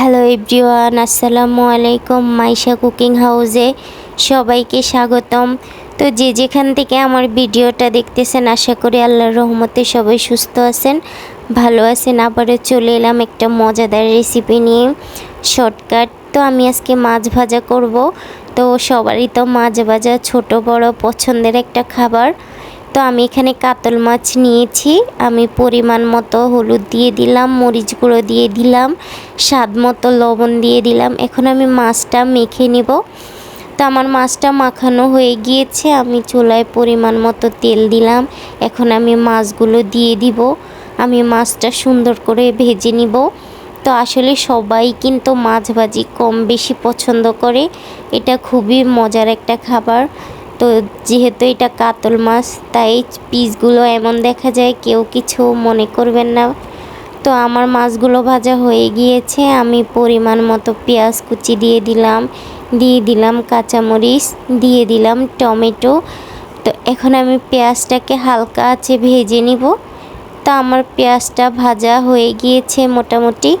Hello everyone, আসসালামু আলাইকুম Maisha cooking হাউসে সবাইকে স্বাগতম। তো যে যেখান থেকে আমার ভিডিওটা দেখতেছেন, আশা করি আল্লাহর রহমতে সবাই সুস্থ আছেন, ভালো আছেন। আবারও চলে এলাম একটা মজাদার রেসিপি নিয়ে শর্টকাট তো আমি আজকে মাছ ভাজা করব। তো সবারই তো মাছ ভাজা ছোট, বড় পছন্দের একটা খাবার। তো আমি এখানে কাতল মাছ নিয়েছি। আমি পরিমাণ মতো হলুদ দিয়ে দিলাম, মরিচ গুঁড়ো দিয়ে দিলাম, স্বাদ মতো লবণ দিয়ে দিলাম। এখন আমি মাছটা মেখে নিব। তো আমার মাছটা মাখানো হয়ে গিয়েছে। আমি চুলায় পরিমাণ মতো তেল দিলাম। এখন আমি মাছগুলো দিয়ে দিব। আমি মাছটা সুন্দর করে ভেজে নিব। তো আসলে সবাই কিন্তু মাছ ভাজি কম বেশি পছন্দ করে। এটা খুবই মজার একটা খাবার। তো যেহেতু এটা কাতল মাছ, তাই পিসগুলো এমন দেখা যায় কেউ কিছু মনে করবেন না। তো আমার মাছগুলো ভাজা হয়ে গিয়েছে, আমি পরিমাণ মতো পেঁয়াজ কুচি দিয়ে দিলাম দিয়ে দিলাম কাঁচামরিচ, দিয়ে দিলাম টমেটো। তো এখন আমি পেঁয়াজটাকে হালকা আছে ভেজে নিব। তো আমার পেঁয়াজটা ভাজা হয়ে গিয়েছে মোটামুটি।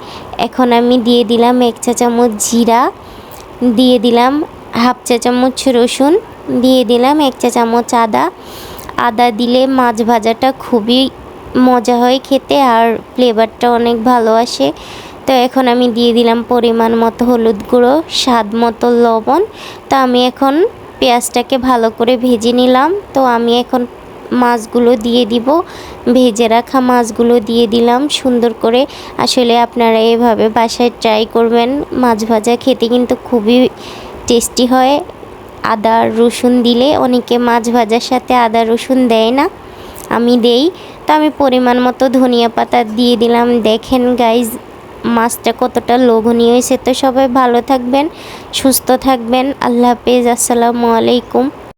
এখন আমি দিয়ে দিলাম এক চা চামচ জিরা, দিয়ে দিলাম হাফ চা চামচ রসুন দিয়ে দিলাম এক চা চামচ আদা। আদা দিলে মাছ ভাজাটা খুবই মজা হয় খেতে আর ফ্লেভারটা অনেক ভালো আসে। তো এখন আমি দিয়ে দিলাম পরিমাণ মতো হলুদ গুঁড়ো, স্বাদ মতো লবণ। তো আমি এখন পেঁয়াজটাকে ভালো করে ভেজে নিলাম। তো আমি এখন মাছগুলো দিয়ে দিব। ভেজে রাখা মাছগুলো দিয়ে দিলাম সুন্দর করে। আসলে আপনারা এভাবে বাসায় ট্রাই করবেন। মাছ ভাজা খেতে কিন্তু খুবই টেস্টি হয়। আদা, রসুন দিলে অনেকে মাছ ভাজার সাথে আদা, রসুন দেয় না। আমি দেই। তো আমি পরিমাণ মতো ধনিয়া পাতা দিয়ে দিলাম। দেখেন গাইজ মাছটা কতটা লোভনীয় হয়েছে। তো সবাই ভালো থাকবেন, সুস্থ থাকবেন। আল্লাহ হাফেজ। আসসালামু আলাইকুম।